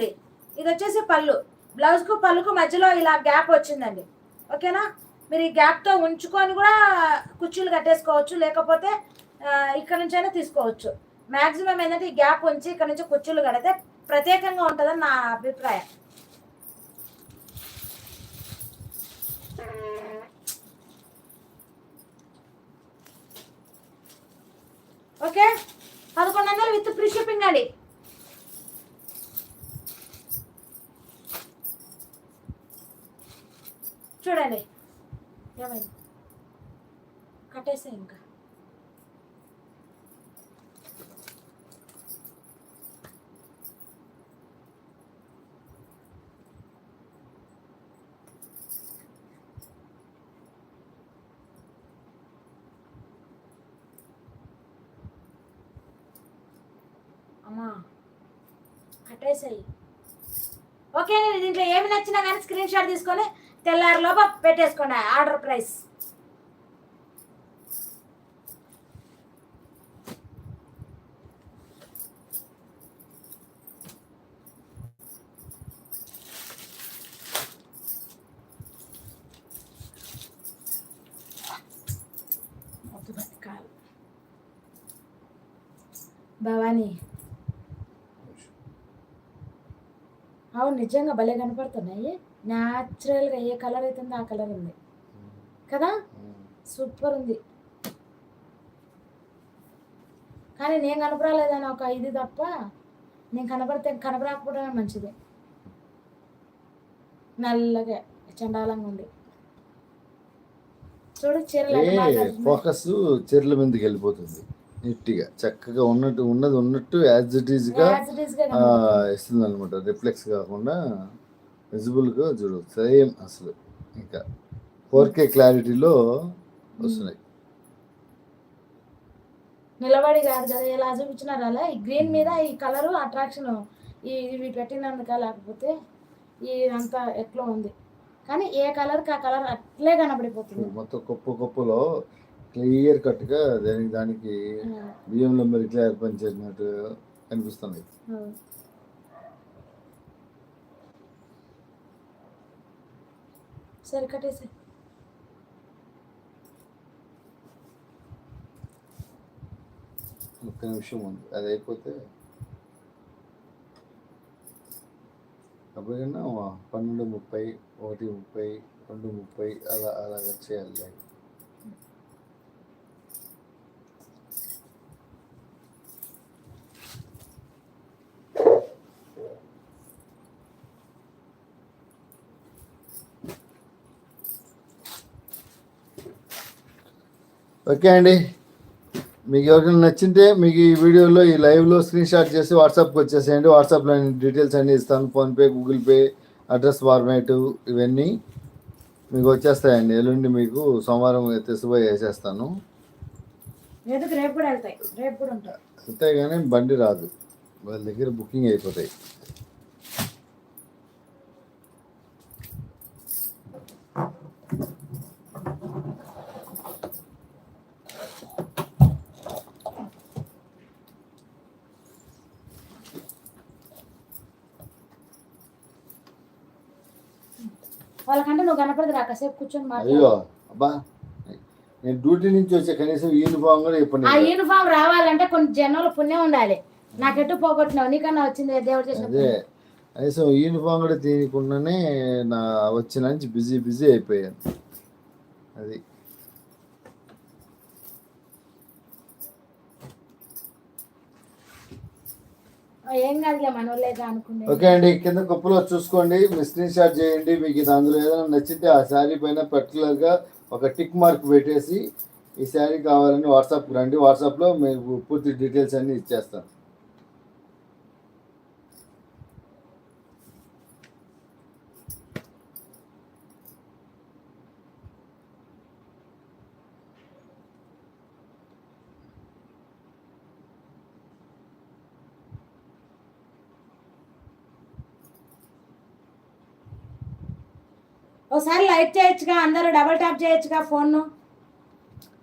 అది ఇది వచ్చేసి పళ్ళు. బ్లౌజ్కు పళ్ళుకు మధ్యలో ఇలా గ్యాప్ వచ్చిందండి. ఓకేనా? మీరు ఈ గ్యాప్తో ఉంచుకొని కూడా కుర్చీలు కట్టేసుకోవచ్చు. లేకపోతే ఇక్కడ నుంచైనా తీసుకోవచ్చు. మ్యాక్సిమం ఏంటంటే ఈ గ్యాప్ ఉంచి ఇక్కడ నుంచి కుర్చీలు కడితే ప్రత్యేకంగా ఉంటుందని నా అభిప్రాయం. ఓకే? పదకొండు వందలు విత్ ఫ్రీ షిప్పింగ్ అండి. చూడండి. ఏమైంది? కట్టేసే ఇంకా. అమ్మా కట్టేసాయి. ఓకే దీంట్లో ఏమి నచ్చినా కానీ స్క్రీన్ షాట్ తీసుకొని తెల్లారిలోపు పెట్టేసుకోండి ఆర్డర్ ప్రైస్. భవానీ అవును నిజంగా భలే కనపడుతున్నాయి. న్యాచురల్గా ఏ కలర్ అవుతుందో ఆ కలర్ ఉంది. కదా? సూపర్ ఉంది. కానీ నేను కనపరాలేదని ఒక ఇది తప్ప నేను కనపడితే కనపరాకపోవడమే మంచిది. నల్లగా చండాలంగా ఉంది. చూడు చీరలు. ఫోకస్ చీరల మీదకి వెళ్ళిపోతుంది. నీట్గా చక్కగా ఉన్నట్టు ఉన్నది ఉన్నట్టు యాజ్ ఇట్ ఈజ్గా As it is గా కనపడుతుంది. ఇస్తుంది అనమాట రిఫ్లెక్స్ కాకుండా విజిబుల్గా చూడు సేమ్ అసలు. ఇంకా ఫోర్ కే క్లారిటీలో వస్తున్నాయి. నిలబడి కాదు కదా ఎలా చూపించినారు అలా? ఈ గ్రీన్ మీద ఈ కలర్ అట్రాక్షన్ ఈ ఇవి పెట్టినందుక లేకపోతే అంతా ఎట్లా ఉంది? కానీ ఏ కలర్కి ఆ కలర్ అట్లే కనబడిపోతుంది. మొత్తం కుప్ప కుప్పలో క్లియర్ కట్గా దానికి దానికి బియ్యంలో మరి ఇట్లా ఏర్పని చేసినట్టు కనిపిస్తున్నాయి ఆ. సరే కట్టేసి ఒక్క నిమిషం ఉంది. అది అయిపోతే అప్పటికన్నా పన్నెండు ముప్పై ఒకటి ముప్పై రెండు ముప్పై అలా అలాగ చేయాలి. ఓకే అండి. మీకు ఎవరికైనా నచ్చింటే మీకు ఈ వీడియోలో ఈ లైవ్లో స్క్రీన్ షాట్ చేసి వాట్సాప్కి వచ్చేసేయండి. వాట్సాప్లో నేను డీటెయిల్స్ అన్నీ ఇస్తాను. PhonePe Google Pay address format ఇవన్నీ మీకు వచ్చేస్తాయండి. ఎల్లుండి మీకు సోమవారం తెసిపోయి వేసేస్తాను. ఉంటాయి. అంతేగాని బండి రాదు. వాళ్ళ దగ్గర బుకింగ్ అయిపోతాయి. వాళ్ళకంటే నువ్వు కనపడదు రా కాసేపు కూర్చొని మాట్లాడు. అయ్యో అబ్బా. నేను డ్యూటీ నుంచి వచ్చే కనీసం యూనిఫామ్ కూడా ఇప్పుడు ఆ యూనిఫామ్ రావాలంటే కొన్ని జనాలు పుణ్యం ఉండాలి. నాకెట్టు పోగొట్టినావు? నీకన్నా వచ్చింది దేవుడు చేసిన అదే. కనీసం యూనిఫామ్ కూడా తీయకుండానే నా వచ్చిన నుంచి బిజీ బిజీ అయిపోయాను. అది. ఏం కాదులే మనోళ్ళేగా అనుకునే ఓకే అండి కింద కుప్పలో చూసుకోండి మీ స్క్రీన్ షాట్ చేయండి మీకు ఇది అందులో ఏదైనా నచ్చితే ఆ శారీ పైన పర్టికులర్గా ఒక టిక్ మార్క్ పెట్టేసి ఈ శారీ కావాలని వాట్సాప్కి రండి వాట్సాప్లో మీకు పూర్తి డీటెయిల్స్ అన్నీ ఇచ్చేస్తాను ఒకసారి లైట్ చేయొచ్చుగా అందరూ డబల్ ట్యాప్ చేయొచ్చుగా ఫోన్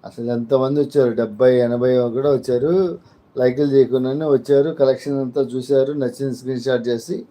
అసలు ఎంతమంది వచ్చారు? డెబ్బై ఎనభై కూడా వచ్చారు. లైకులు చేయకుండానే వచ్చారు. కలెక్షన్ అంతా చూశారు. నచ్చిన స్క్రీన్ షాట్ చేసి